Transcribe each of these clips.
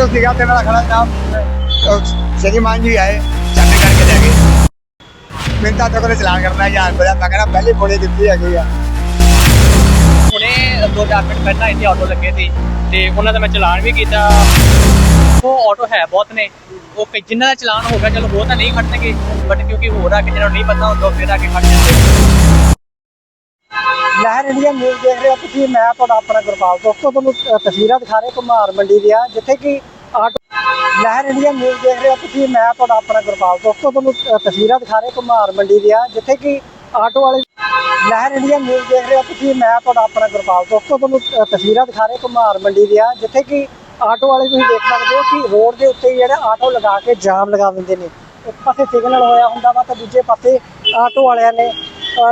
Auto ਸੀਗਾ ਤੇ ਮੇਰਾ ਖੜਾ ਜਨਾਬ ਸ਼੍ਰੀਮਾਨ ਜੀ ਆਏ। ਚਾਬੀ ਕਰਕੇ ਲੈ ਗਏ। ਮੈਂ ਤਾਂ ਤੱਕ ਚਲਾਨ ਕਰਨਾ ਯਾਰ, ਬੜਾ ਮੈਂ ਕਹਿੰਦਾ ਪਹਿਲੀ ਪੋੜੀ ਦਿੱਤੀ ਹੈਗੀ ਆ। ਹੁਣੇ 2-4 ਮਿੰਟ ਪਹਿਲਾਂ ਇੱਥੇ ਆਟੋ ਲੱਗੇ ਸੀ ਤੇ ਉਹਨਾਂ ਦਾ ਮੈਂ ਚਲਾਨ ਵੀ ਕੀਤਾ। ਉਹ ਆਟੋ ਹੈ ਬਹੁਤ ਨੇ। ਉਹ ਕਈ ਜਿਨ੍ਹਾਂ ਦਾ ਚਲਾਨ ਹੋ ਗਿਆ, ਚਲੋ ਉਹ ਤਾਂ ਨਹੀਂ ਖੜਨਗੇ ਬਟ ਕਿਉਂਕਿ ਹੋਰ ਆ ਕਿ ਜਿਹਨਾਂ ਨੂੰ ਨਹੀਂ ਪਤਾ ਹੁੰਦਾ ਫਿਰ ਆ ਕੇ ਖੜ ਜਾਂਦੇ। ਲਹਿਰ ਇੰਡੀਆ ਨਿਊਜ਼ ਦੇਖ ਰਹੇ ਹੋ ਤੁਸੀਂ। ਮੈਂ ਤੁਹਾਡਾ ਆਪਣਾ ਗੁਰਪਾਲ ਦੋਸਤੋ। ਤੁਹਾਨੂੰ ਤਸਵੀਰਾਂ ਦਿਖਾ ਰਹੇ ਕੁਮਾਰ ਮੰਡੀ ਦੀਆਂ, ਜਿੱਥੇ ਕਿ ਆਟੋ ਲਹਿਰ ਇੰਡੀਆ ਨਿਊਜ਼ ਦੇਖ ਰਹੇ ਹੋ ਤੁਸੀਂ। ਮੈਂ ਤੁਹਾਡਾ ਆਪਣਾ ਗੁਰਪਾਲ ਦੋਸਤੋ। ਤੁਹਾਨੂੰ ਤਸਵੀਰਾਂ ਦਿਖਾ ਰਹੇ ਕੁਮਾਰ ਮੰਡੀ ਦੀਆਂ, ਜਿੱਥੇ ਕਿ ਆਟੋ ਵਾਲੇ ਲਹਿਰ ਇੰਡੀਆ ਨਿਊਜ਼ ਦੇਖ ਰਹੇ ਹੋ ਤੁਸੀਂ। ਮੈਂ ਤੁਹਾਡਾ ਆਪਣਾ ਗੁਰਪਾਲ ਦੋਸਤੋ। ਤੁਹਾਨੂੰ ਤਸਵੀਰਾਂ ਦਿਖਾ ਰਹੇ ਕੁਮਾਰ ਮੰਡੀ ਦੀਆਂ, ਜਿੱਥੇ ਕਿ ਆਟੋ ਵਾਲੇ ਤੁਸੀਂ ਦੇਖ ਸਕਦੇ ਹੋ ਕਿ ਰੋਡ ਦੇ ਉੱਤੇ ਹੀ ਜਿਹੜਾ ਆਟੋ ਲਗਾ ਕੇ ਜਾਮ ਲਗਾ ਦਿੰਦੇ ਨੇ। ਇੱਕ ਪਾਸੇ ਸਿਗਨਲ ਹੋਇਆ ਹੁੰਦਾ ਵਾ ਤਾਂ ਦੂਜੇ ਪਾਸੇ ਆਟੋ ਵਾਲਿਆਂ ਨੇ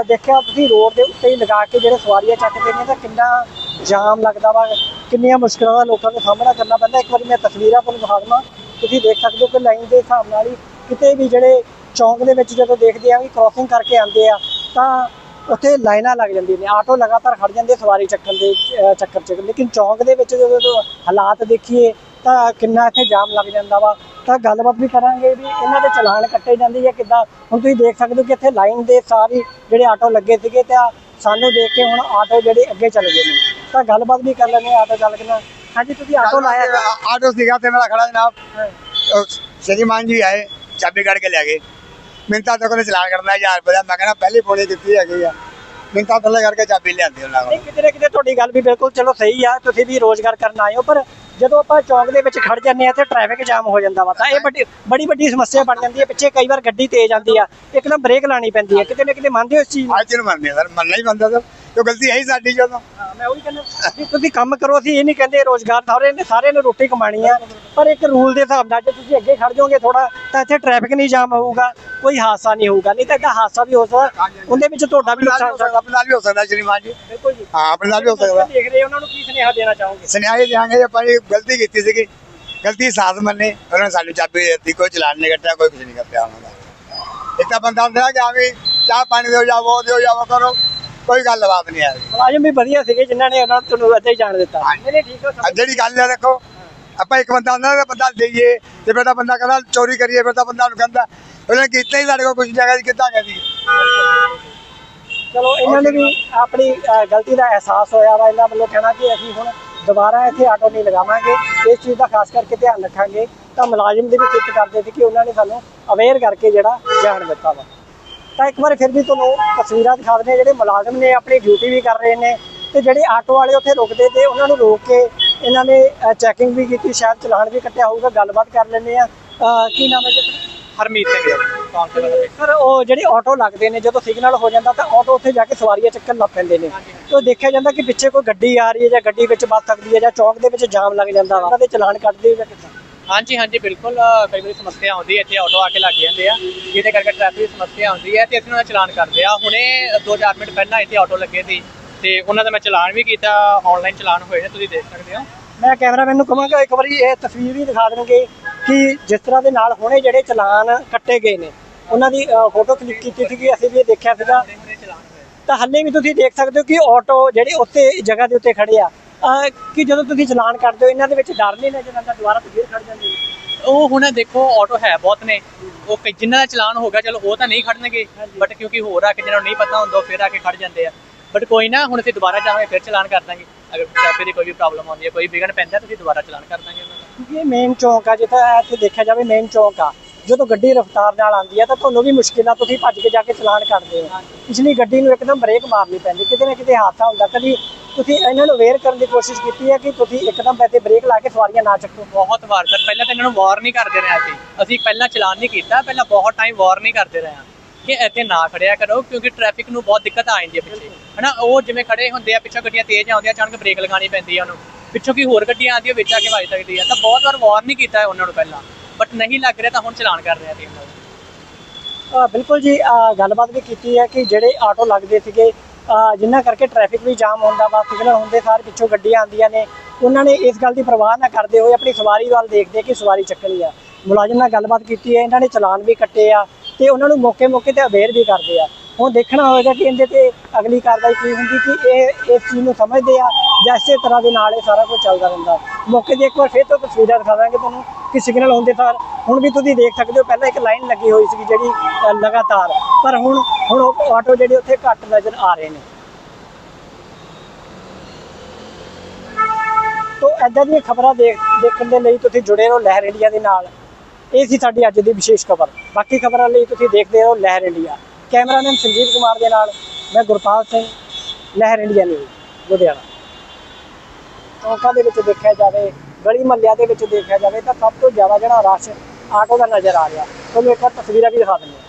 ਦੇਖਿਆ ਤੁਸੀਂ ਰੋਡ ਦੇ ਉੱਤੇ ਹੀ ਲਗਾ ਕੇ ਜਿਹੜੇ ਸਵਾਰੀਆਂ ਚੱਕਦੇ ਨੇ ਤਾਂ ਕਿੰਨਾ ਜਾਮ ਲੱਗਦਾ ਵਾ, ਕਿੰਨੀਆਂ ਮੁਸ਼ਕਲਾਂ ਦਾ ਲੋਕਾਂ ਨੂੰ ਸਾਹਮਣਾ ਕਰਨਾ ਪੈਂਦਾ। ਇੱਕ ਵਾਰੀ ਮੈਂ ਤਸਵੀਰਾਂ ਤੁਹਾਨੂੰ ਦਿਖਾ ਦੇਵਾਂ। ਤੁਸੀਂ ਦੇਖ ਸਕਦੇ ਹੋ ਕਿ ਲਾਈਨ ਦੇ ਹਿਸਾਬ ਨਾਲ ਹੀ ਕਿਤੇ ਵੀ ਜਿਹੜੇ ਚੌਂਕ ਦੇ ਵਿੱਚ ਜਦੋਂ ਦੇਖਦੇ ਆ ਵੀ ਕ੍ਰਾਸਿੰਗ ਕਰਕੇ ਆਉਂਦੇ ਆ, ਤਾਂ ਉੱਥੇ ਲਾਈਨਾਂ ਲੱਗ ਜਾਂਦੀਆਂ ਨੇ। ਆਟੋ ਲਗਾਤਾਰ ਖੜ ਜਾਂਦੇ ਸਵਾਰੀ ਚੱਕਣ ਦੇ ਚੱਕਰ ਚ। ਲੇਕਿਨ ਚੌਂਕ ਦੇ ਵਿੱਚ ਜਦੋਂ ਹਾਲਾਤ ਦੇਖੀਏ ਤਾਂ ਕਿੰਨਾ ਇੱਥੇ ਜਾਮ ਲੱਗ ਜਾਂਦਾ ਵਾ। ਤਾਂ ਗੱਲਬਾਤ ਵੀ ਕਰਾਂਗੇ ਵੀ ਇਹਨਾਂ ਦੇ ਚਲਾਨ ਕੱਟੇ ਜਾਂਦੇ ਜਾਂ ਕਿੱਦਾਂ। ਹੁਣ ਤੁਸੀਂ ਦੇਖ ਸਕਦੇ ਹੋ ਕਿ ਇੱਥੇ ਲਾਈਨ ਦੇ ਸਾਰੇ ਜਿਹੜੇ ਆਟੋ ਲੱਗੇ ਸੀਗੇ ਤੇ ਸਾਨੂੰ ਦੇਖ ਕੇ ਹੁਣ ਆਟੋ ਜਿਹੜੇ ਅੱਗੇ ਚੱਲ ਗਏ ਨੇ। ਤਾਂ ਗੱਲਬਾਤ ਵੀ ਕਰ ਹਾਂ ਆਟੋ ਚਾਲਕ ਨਾਲ। ਹਾਂਜੀ ਤੁਸੀਂ ਆਟੋ ਲਾਇਆ। ਆਟੋ ਸੀਗਾ ਤੇ ਮੇਰਾ ਖੜਾ ਜਨਾਬ। ਸ਼੍ਰੀਮਾਨ ਜੀ ਆਏ ਚਾਬੀ ਕੱਢ ਕੇ ਲੈ ਗਏ। ਮੈਂ ਤਾਂ ਤੱਕ ਚਲਾਨ ਕਰਨਾ ਯਾਰ ਬੜਾ ਮੈਂ ਕਹਿੰਦਾ ਪਹਿਲੀ ਪੋੜੀ ਦਿੱਤੀ ਹੈਗੀ ਆ। ਮੈਂ ਤਾਂ ਥੱਲੇ ਕਰਕੇ ਚਾਬੀ ਲਿਆਂਦੀ ਉਹਨਾਂ ਕੋਲ। ਕਿਤੇ ਨਾ ਕਿਤੇ ਤੁਹਾਡੀ ਗੱਲ ਵੀ ਬਿਲਕੁਲ ਚਲੋ ਸਹੀ ਆ। ਤੁਸੀਂ ਵੀ ਰੋਜ਼ਗਾਰ ਕਰਨ ਆਏ ਹੋ ਪਰ ਜਦੋਂ ਆਪਾਂ ਚੌਂਕ ਦੇ ਵਿੱਚ ਖੜ ਜਾਂਦੇ ਆ ਤੇ ਟ੍ਰੈਫਿਕ ਜਾਮ ਹੋ ਜਾਂਦਾ ਵਾ, ਤਾਂ ਇਹ ਵੱਡੀ ਬੜੀ ਵੱਡੀ ਸਮੱਸਿਆ ਬਣ ਜਾਂਦੀ ਹੈ। ਪਿੱਛੇ ਕਈ ਵਾਰ ਗੱਡੀ ਤੇਜ਼ ਆਉਂਦੀ ਆ ਇੱਕਦਮ ਬ੍ਰੇਕ ਲਾਣੀ ਪੈਂਦੀ ਹੈ ਕਿਤੇ ਨਾ ਕਿਤੇ ਮੰਨਦੇ ਹੋ ਇਸ ਚੀਜ਼ ਨੂੰ? ਅੱਜ ਨੂੰ ਮੰਨਦੇ ਸਰ, ਮੰਨਣਾ ਹੀ ਬੰਦਾ ਸਰ। ਕਿਉਂ ਗਲਤੀ ਹੈ ਸਾਡੀ ਜਦੋਂ। ਹਾਂ, ਮੈਂ ਉਹੀ ਕਹਿੰਦਾ ਵੀ ਤੁਸੀਂ ਕੰਮ ਕਰੋ ਅਸੀਂ ਇਹ ਨਹੀਂ ਕਹਿੰਦੇ ਰੋਜ਼ਗਾਰ ਸਾਰੇ ਨੇ ਸਾਰੇ ਨੇ ਰੋਟੀ ਕਮਾਣੀ ਆ। ਪਰ ਇੱਕ ਰੂਲ ਦੇ ਹਿਸਾਬ ਨਾਲ ਜੇ ਤੁਸੀਂ ਅੱਗੇ ਖੜ ਜਾਓਗੇ ਥੋੜਾ ਤਾਂ ਇੱਥੇ ਟ੍ਰੈਫਿਕ ਨਹੀਂ ਜਾਮ ਹੋਊਗਾ ਕੋਈ ਹਾਦਸਾ ਨਹੀਂ ਹੋਊਗਾ। ਨਹੀਂ ਤਾਂ ਇਹਦਾ ਹਾਦਸਾ ਵੀ ਹੋ ਸਕਦਾ ਉਹਦੇ ਵਿੱਚ ਤੁਹਾਡਾ ਵੀ ਨੁਕਸਾਨ ਹੋ ਸਕਦਾ ਆਪਣੇ ਨਾਲ ਵੀ ਹੋ ਸਕਦਾ ਸ਼੍ਰੀਮਾਨ ਜੀ। ਬਿਲਕੁਲ ਜੀ। ਹਾਂ ਆਪਣੇ ਨਾਲ ਵੀ ਹੋ ਸਕਦਾ। ਦੇਖ ਰਹੇ ਹੋ, ਉਹਨਾਂ ਨੂੰ ਕੀ ਸੁਨੇਹਾ ਦੇਣਾ ਚਾਹੋਗੇ? ਸੁਨੇਹਾ ਇਹ ਦਿਆਂਗੇ ਆਪਾਂ ਨੇ ਗਲਤੀ ਕੀਤੀ ਸੀਗੀ। ਗਲਤੀ ਸਾਥ ਮੰਨੇ ਉਹਨਾਂ ਨੇ ਸਾਨੂੰ ਚਾਬੀ ਦੇ ਦਿੱਤੀ ਕੋਈ ਚਲਾਨ ਨਹੀਂ ਕੱਟਿਆ ਕੋਈ ਕੁਝ ਨਹੀਂ ਕੱਟਿਆ ਉਹਨਾਂ ਦਾ। ਇੱਕ ਤਾਂ ਬੰਦਾ ਹੁੰਦਾ ਕਿ ਆਵੇਂ ਚਾਹ ਪਾਣੀ ਦਿਓ ਜਾਂ ਉਹ ਦਿਓ ਜਾਂ ਉਹ ਕਰੋ। ਕੋਈ ਗੱਲਬਾਤ ਨਹੀਂ ਆ ਰਹੀ। ਮੁਲਾਜ਼ਮ ਵੀ ਵਧੀਆ ਸੀਗੇ ਜਿਨ੍ਹਾਂ ਨੇ ਉਹਨਾਂ ਤੁਹਾਨੂੰ ਅੱਧੇ ਹੀ ਜਾਣ ਦਿੱਤਾ। ਨਹੀਂ ਠੀਕ ਹੋ ਆ ਜਿਹੜੀ ਗੱਲ ਹੈ ਦੇਖੋ ਆਪਾਂ ਇੱਕ ਬੰਦਾ ਹੁੰਦਾ ਨਾ ਬੰਦਾ ਦੇਈਏ ਤੇ ਤਾਂ ਬੰਦਾ ਕਹਿੰਦਾ ਚੋਰੀ ਕਰੀਏ ਫਿਰ ਤਾਂ ਬੰਦਾ ਨੂੰ ਕਹਿੰਦਾ ਉਹਨੇ ਕੀਤਾ ਹੀ ਸਾਡੇ ਕੋਲ ਕੁਝ ਜਗ੍ਹਾ ਕਿੱਦਾਂ ਕਹਿੰਦੀ ਚਲੋ ਇਹਨਾਂ ਨੇ ਵੀ ਆਪਣੀ ਗਲਤੀ ਦਾ ਅਹਿਸਾਸ ਹੋਇਆ ਵਾ ਇਹਨਾਂ ਵੱਲੋਂ ਕਹਿਣਾ ਕਿ ਅਸੀਂ ਹੁਣ ਦੁਬਾਰਾ ਇੱਥੇ ਆਟੋ ਨਹੀਂ ਲਗਾਵਾਂਗੇ ਇਸ ਚੀਜ਼ ਦਾ ਖਾਸ ਕਰਕੇ ਧਿਆਨ ਰੱਖਾਂਗੇ ਤਾਂ ਮੁਲਾਜ਼ਮ ਦੀ ਵੀ ਸਿੱਟ ਕਰਦੇ ਸੀ ਕਿ ਉਹਨਾਂ ਨੇ ਸਾਨੂੰ ਅਵੇਅਰ ਕਰਕੇ ਜਿਹੜਾ ਜਾਣ ਦਿੱਤਾ ਵਾ। ਤਾਂ ਇੱਕ ਵਾਰ ਫਿਰ ਵੀ ਤੁਹਾਨੂੰ ਤਸਵੀਰਾਂ ਦਿਖਾ ਦਿੰਦੇ ਜਿਹੜੇ ਮੁਲਾਜ਼ਮ ਨੇ ਆਪਣੀ ਡਿਊਟੀ ਵੀ ਕਰ ਰਹੇ ਨੇ ਤੇ ਜਿਹੜੇ ਆਟੋ ਵਾਲੇ ਉੱਥੇ ਰੁਕਦੇ ਤੇ ਉਹਨਾਂ ਨੂੰ ਰੋਕ ਕੇ ਇਹਨਾਂ ਨੇ ਚੈਕਿੰਗ ਵੀ ਕੀਤੀ ਸ਼ਾਇਦ ਚਲਾਨ ਵੀ ਕੱਟਿਆ ਹੋਊਗਾ ਗੱਲਬਾਤ ਕਰ ਲੈਂਦੇ ਆ ਕੀ ਨਾਮ ਹੈ ਜੀ? ਹਰਮੀਤ ਸਿੰਘ ਕਾਉਂਸਲਰ ਸਰ ਉਹ ਜਿਹੜੇ ਆਟੋ ਲੱਗਦੇ ਨੇ ਜਦੋਂ ਸਿਗਨਲ ਹੋ ਜਾਂਦਾ ਤਾਂ ਆਟੋ ਉੱਥੇ ਜਾ ਕੇ ਸਵਾਰੀਆਂ ਚੱਕਣ ਲੱਗ ਪੈਂਦੇ ਨੇ। ਤੇ ਦੇਖਿਆ ਜਾਂਦਾ ਕਿ ਪਿੱਛੇ ਕੋਈ ਗੱਡੀ ਆ ਰਹੀ ਹੈ ਜਾਂ ਗੱਡੀ ਵਿੱਚ ਵੱਜ ਸਕਦੀ ਹੈ ਜਾਂ ਚੌਂਕ ਦੇ ਵਿੱਚ ਜਾਮ ਲੱਗ ਜਾਂਦਾ ਵਾ। ਉਹਨਾਂ ਦੇ ਚਲਾਨ ਕੱਟਦੇ ਜਾਂ ਕਿੱਦਾਂ? ਹਾਂਜੀ ਹਾਂਜੀ ਬਿਲਕੁਲ ਕਈ ਵਾਰੀ ਸਮੱਸਿਆ ਆਉਂਦੀ ਹੈ ਇੱਥੇ ਆਟੋ ਆ ਕੇ ਲੱਗ ਜਾਂਦੇ ਆ ਜਿਹਦੇ ਕਰਕੇ ਟ੍ਰੈਫਿਕ ਦੀ ਸਮੱਸਿਆ ਆਉਂਦੀ ਹੈ ਤੇ ਅਸੀਂ ਉਹਨਾਂ ਦਾ ਚਲਾਨ ਕਰਦੇ ਆ। ਹੁਣੇ 2-4 ਮਿੰਟ ਪਹਿਲਾਂ ਇੱਥੇ ਆਟੋ ਲੱਗੇ ਸੀ ਤੇ ਉਹਨਾਂ ਦਾ ਮੈਂ ਚਲਾਨ ਵੀ ਕੀਤਾ ਆਨਲਾਈਨ ਚਲਾਨ ਹੋਏ ਨੇ ਤੁਸੀਂ ਦੇਖ ਸਕਦੇ ਹੋ। ਮੈਂ ਕੈਮਰਾਮੈਨ ਨੂੰ ਕਹਾਂਗਾ ਇੱਕ ਵਾਰੀ ਇਹ ਤਸਵੀਰ ਵੀ ਦਿਖਾ ਦੇਣਗੇ ਕਿ ਜਿਸ ਤਰ੍ਹਾਂ ਦੇ ਨਾਲ ਹੁਣੇ ਜਿਹੜੇ ਚਲਾਨ ਕੱਟੇ ਗਏ ਨੇ ਉਹਨਾਂ ਦੀ ਫੋਟੋ ਕਲਿੱਕ ਕੀਤੀ ਸੀਗੀ ਅਸੀਂ ਵੀ ਇਹ ਦੇਖਿਆ ਸੀਗਾ। ਤਾਂ ਹੱਲੇ ਵੀ ਤੁਸੀਂ ਦੇਖ ਸਕਦੇ ਹੋ ਕਿ ਆਟੋ ਜਿਹੜੇ ਉੱਤੇ ਜਗ੍ਹਾ ਦੇ ਉੱਤੇ ਖੜੇ ਆ ਕਿ ਜਦੋਂ ਤੁਸੀਂ ਚਲਾਨ ਕੱਟਦੇ ਹੋ ਇਹਨਾਂ ਦੇ ਵਿੱਚ ਡਰ ਨਹੀਂ ਨਜ਼ਰ ਆਉਂਦਾ ਦੁਬਾਰਾ ਤੋਂ ਫੇਰ ਖੜ ਜਾਂਦੇ ਉਹ ਹੁਣ ਦੇਖੋ ਆਟੋ ਹੈ ਬਹੁਤ ਨੇ। ਉਹ ਜਿਨ੍ਹਾਂ ਦਾ ਚਲਾਨ ਹੋ ਗਿਆ ਚਲੋ ਉਹ ਤਾਂ ਨਹੀਂ ਖੜਨਗੇ। ਬਟ ਕਿਉਂਕਿ ਹੋਰ ਆ ਕਿ ਜਿਹਨਾਂ ਨੂੰ ਨਹੀਂ ਪਤਾ ਹੁੰਦਾ ਫਿਰ ਆ ਕੇ ਖੜ ਜਾਂਦੇ ਆ। ਬਟ ਕੋਈ ਨਾ ਹੁਣ ਅਸੀਂ ਦੁਬਾਰਾ ਜਾਵਾਂਗੇ ਫਿਰ ਚਲਾਨ ਕਰ ਦਾਂਗੇ। ਅਗਰ ਟ੍ਰੈਫਿਕ ਦੀ ਕੋਈ ਵੀ ਪ੍ਰੋਬਲਮ ਆਉਂਦੀ ਹੈ ਕੋਈ ਵਿਘਨ ਪੈਂਦਾ ਤੁਸੀਂ ਦੁਬਾਰਾ ਚਲਾਨ ਕਰ ਦਾਂਗੇ ਉਹਨਾਂ ਦਾ। ਕਿਉਂਕਿ ਇਹ ਮੇਨ ਚੌਂਕ ਆ ਜਿੱਥੇ ਇੱਥੇ ਦੇਖਿਆ ਜਾਵੇ ਮੇਨ ਚੌਂਕ ਆ। ਜਦੋਂ ਗੱਡੀ ਰਫ਼ਤਾਰ ਨਾਲ ਆਉਂਦੀ ਆ ਤਾਂ ਤੁਹਾਨੂੰ ਵੀ ਮੁਸ਼ਕਿਲ ਆ ਤੁਸੀਂ ਭੱਜ ਕੇ ਜਾ ਕੇ ਚਲਾਨ ਕਰਦੇ ਹੋ। ਇਸ ਲਈ ਗੱਡੀ ਨੂੰ ਇੱਕਦਮ ਬ੍ਰੇਕ ਮਾਰਨੀ ਪੈਂਦੀ ਕਿਤੇ ਨਾ ਕਿਤੇ ਹਾਦਸਾ ਹੁੰਦਾ। ਕਦੀ ਤੁਸੀਂ ਇਹਨਾਂ ਨੂੰ ਅਵੇਅਰ ਕਰਨ ਦੀ ਕੋਸ਼ਿਸ਼ ਕੀਤੀ ਹੈ ਕਿ ਤੁਸੀਂ ਇੱਕਦਮ ਵੈਸੇ ਬ੍ਰੇਕ ਲਾ ਕੇ ਸਵਾਰੀਆਂ ਨਾ ਚੱਕੋ? ਬਹੁਤ ਵਾਰ ਸਰ ਪਹਿਲਾਂ ਤਾਂ ਇਹਨਾਂ ਨੂੰ ਵਾਰ ਨਹੀਂ ਕਰਦੇ ਰਹੇ ਅਸੀਂ। ਅਸੀਂ ਪਹਿਲਾਂ ਚਲਾਨ ਨਹੀਂ ਕੀਤਾ ਪਹਿਲਾਂ ਬਹੁਤ ਟਾਈਮ ਵਾਰ ਨਹੀਂ ਕਰਦੇ ਰਹੇ ਹਾਂ। ਕਿ ਇੱਥੇ ਨਾ ਖੜਿਆ ਕਰੋ ਕਿਉਂਕਿ ਟ੍ਰੈਫਿਕ ਨੂੰ ਬਹੁਤ ਦਿੱਕਤ ਆ ਜਾਂਦੀ ਹੈ ਪਿੱਛੇ। ਹਨਾ ਉਹ ਜਿਵੇਂ ਖੜੇ ਹੁੰਦੇ ਆ ਪਿੱਛੋਂ ਗੱਡੀਆਂ ਤੇਜ਼ ਆਉਂਦੀਆਂ ਅਚਾਨਕ ਬ੍ਰੇਕ ਲਗਾਉਣੀ ਪੈਂਦੀ ਆ ਉਹਨੂੰ। ਪਿੱਛੋਂ ਕੀ ਹੋਰ ਗੱਡੀਆਂ ਆਉਂਦੀਆਂ ਵਿੱਚ ਆ ਕੇ ਵੱਜ ਸਕਦੀ ਆ। ਤਾਂ ਬਹੁਤ ਵਾਰ ਵਾਰ ਨਹੀਂ ਕੀਤਾ ਉਹਨਾਂ ਨੂੰ ਪਹਿਲਾਂ। ਬਟ ਨਹੀਂ ਲੱਗ ਰਿਹਾ ਤਾਂ ਹੁਣ ਚਲਾਨ ਕਰ ਰਿਹਾ ਆ ਅਸੀਂ ਬਿਲਕੁਲ ਜੀ ਗੱਲਬਾਤ ਵੀ ਕੀਤੀ ਹੈ ਕਿ ਜਿਹੜੇ ਆਟੋ ਲੱਗਦੇ ਸੀਗੇ ਅ, ਕਰਕੇ ਟ੍ਰੈਫਿਕ ਵੀ ਜਾਮ ਹੁੰਦਾ ਵਾ ਸਿਗਨਲ ਹੁੰਦੇ ਸਾਰ ਪਿੱਛੋਂ ਗੱਡੀਆਂ ਆਉਂਦੀਆਂ ਨੇ ਉਹਨਾਂ ਨੇ ਇਸ ਗੱਲ ਦੀ ਪਰਵਾਹ ਨਾ ਕਰਦੇ ਹੋਏ ਆਪਣੀ ਸਵਾਰੀ ਵੱਲ ਦੇਖਦੇ ਕਿ ਸਵਾਰੀ ਚੱਕਣੀ ਆ। ਮੁਲਾਜ਼ਮ ਨਾਲ ਗੱਲਬਾਤ ਕੀਤੀ ਹੈ ਇਹਨਾਂ ਨੇ ਚਲਾਨ ਵੀ ਕੱਟੇ ਆ ਤੇ ਉਹਨਾਂ ਨੂੰ ਮੌਕੇ-ਮੌਕੇ ਤੇ ਅਵੇਅਰ ਵੀ ਕਰਦੇ ਆ। ਹੁਣ ਦੇਖਣਾ ਹੋਏਗਾ ਕਿ ਇਹਦੇ ਤੇ ਅਗਲੀ ਕਾਰਵਾਈ ਕੀ ਹੁੰਦੀ ਕਿ ਇਹ ਇਸ ਚੀਜ਼ ਨੂੰ ਸਮਝਦੇ ਆ ਜਾਂ ਇਸੇ ਤਰ੍ਹਾਂ ਦੇ ਨਾਲ ਇਹ ਸਾਰਾ ਕੁਝ ਚੱਲਦਾ ਰਹਿੰਦਾ। ਮੌਕੇ 'ਤੇ ਇੱਕ ਵਾਰ ਫਿਰ ਤੋਂ ਤਸਵੀਰਾਂ ਦਿਖਾਵਾਂਗੇ ਤੁਹਾਨੂੰ। ਕਿ ਸਿਗਨਲ ਹੁੰਦੇ ਸਾਰ ਹੁਣ ਵੀ ਤੁਸੀਂ ਦੇਖ ਸਕਦੇ ਹੋ, ਪਹਿਲਾਂ ਇੱਕ ਲਾਈਨ ਲੱਗੀ ਹੋਈ ਸੀ ਜਿਹੜੀ ਲਗਾਤਾਰ। ਪਰ ਹੁਣ ਹੁਣ ਆਟੋ ਜਿਹੜੇ ਉੱਥੇ ਘੱਟ ਨਜ਼ਰ ਆ ਰਹੇ ਨੇ। ਤੋ ਐਦਾਂ ਦੀਆਂ ਖਬਰਾਂ ਦੇਖ ਦੇਖਣ ਦੇ ਲਈ ਤੁਸੀਂ ਜੁੜੇ ਰਹੋ ਲਹਿਰ ਇੰਡੀਆ ਦੇ ਨਾਲ। ਇਹ ਸੀ ਸਾਡੀ ਅੱਜ ਦੀ ਵਿਸ਼ੇਸ਼ ਖਬਰ। ਬਾਕੀ ਖਬਰਾਂ ਲਈ ਤੁਸੀਂ ਦੇਖਦੇ ਰਹੋ ਲਹਿਰ ਇੰਡੀਆ। ਕੈਮਰਾਮੈਨ ਸੰਜੀਵ ਕੁਮਾਰ ਦੇ ਨਾਲ ਮੈਂ ਗੁਰਪਾਲ ਸਿੰਘ, ਲਹਿਰ ਇੰਡੀਆ ਨਿਊਜ਼, ਲੁਧਿਆਣਾ। ਚੌਂਕਾਂ ਦੇ ਵਿੱਚ ਦੇਖਿਆ ਜਾਵੇ ਗਲੀ ਮਹੱਲਿਆਂ ਦੇ ਵਿੱਚ ਦੇਖਿਆ ਜਾਵੇ ਤਾਂ ਸਭ ਤੋਂ ਜ਼ਿਆਦਾ ਜਿਹੜਾ ਰਸ਼ ਆਟੋ ਦਾ ਨਜ਼ਰ ਆ ਰਿਹਾ। ਤੁਹਾਨੂੰ ਇੱਕ ਵਾਰ ਤਸਵੀਰਾਂ ਵੀ ਦਿਖਾ ਦਿੰਦੇ ਹਾਂ।